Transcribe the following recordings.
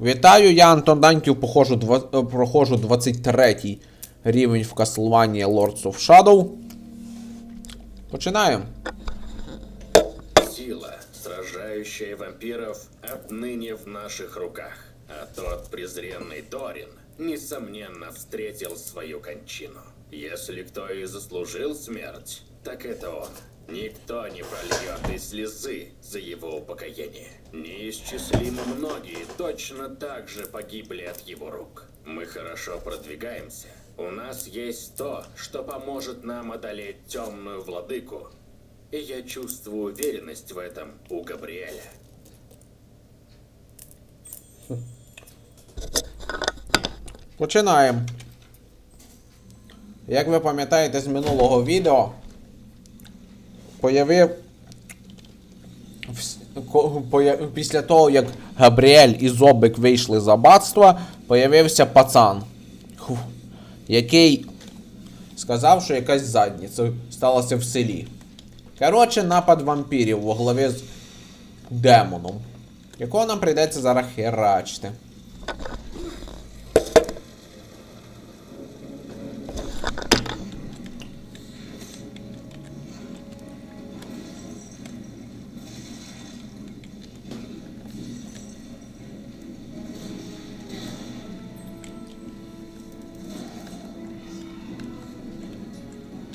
Вітаю, я Антон Даньків, походжу, два, е, проходжу 23 рівень в Castlevania Lords of Shadow. Починаємо. Сила, сражающая вампиров, отныне в наших руках. А тот презренный Торин, несомненно, встретил свою кончину. Если кто и заслужил смерть, так это он. Никто не прольет и слезы за его упокоение. Неисчислимо многие точно так же погибли от его рук. Мы хорошо продвигаемся. У нас есть то, что поможет нам одолеть темную владыку и я чувствую уверенность в этом у Габриэля. Починаємо. Як ви пам'ятаєте з минулого відео, появив. Після того, як Габріель і Зобик вийшли з аббатства, появився пацан, який сказав, що якась задниця сталася в селі. Коротше, напад вампірів во главі з демоном, якого нам прийдеться зараз херачити.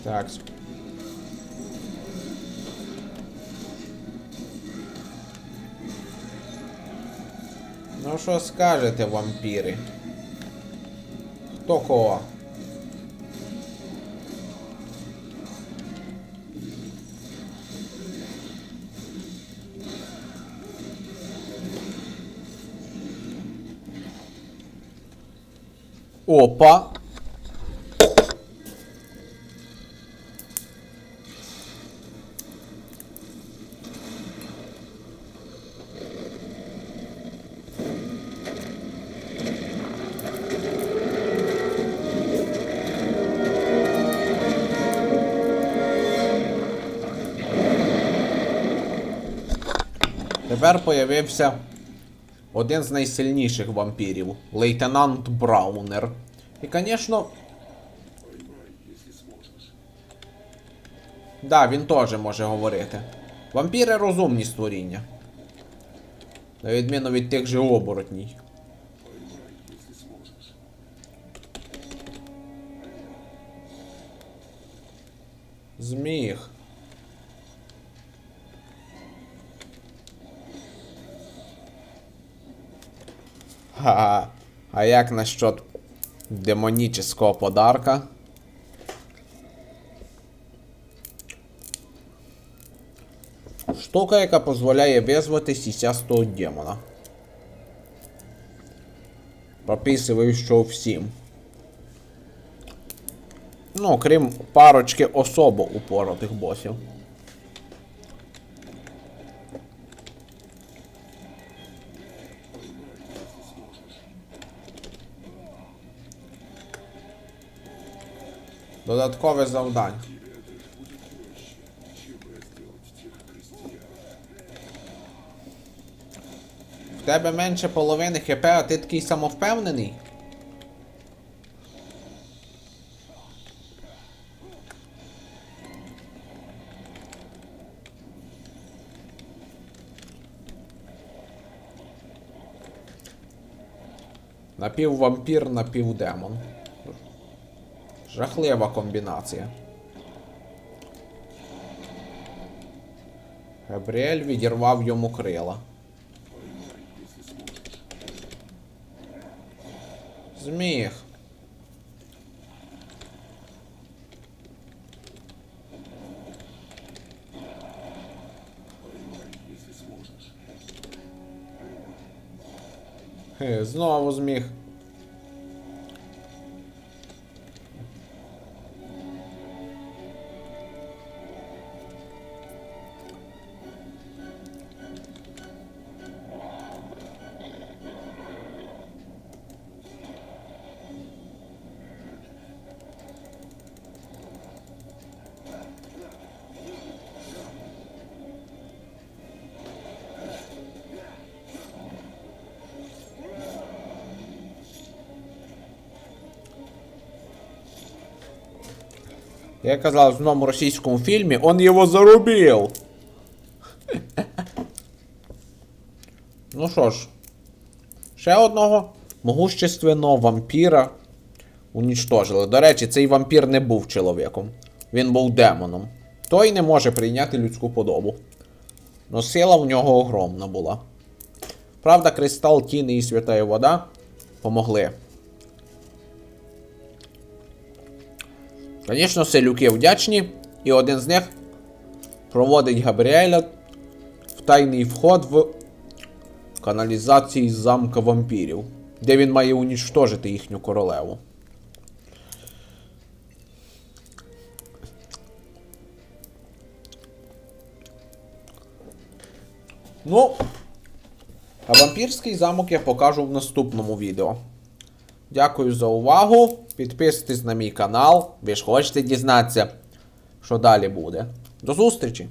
Так. Ну що скажете, вампіри? Хто кого? Опа! Тепер появився один з найсильніших вампірів лейтенант Браунер. І, звісно. Да, він теж може говорити. Вампіри розумні створіння. На відміну від тих же оборотній. Зміг. Ха, а як насчет демонического подарка? Штука, яка дозволяє визвати сісястого демона. Прописую, що всім. Ну, крім парочки особо упоротих босів. Додаткове завдання. В тебе менше половини хп, а ти такий самовпевнений? Напіввампір, напівдемон. Жахлива комбінація. Габріель відірвав йому крила. Зміг. Хе, Знову зміг. Як казав в одному російському фільмі, он його зарубив. ну що ж, ще одного могущественного вампіра унічтожили. До речі, цей вампір не був чоловіком. Він був демоном. Той не може прийняти людську подобу. Но сила в нього огромна була. Правда, кристал тіни і святая вода помогли. Звісно, селюки вдячні, і один з них проводить Габріеля в тайний вход в каналізації замка вампірів, де він має унічтожити їхню королеву. Ну, а вампірський замок я покажу в наступному відео. Дякую за увагу. Підписуйтесь на мій канал. Ви ж хочете дізнатися, що далі буде. До зустрічі!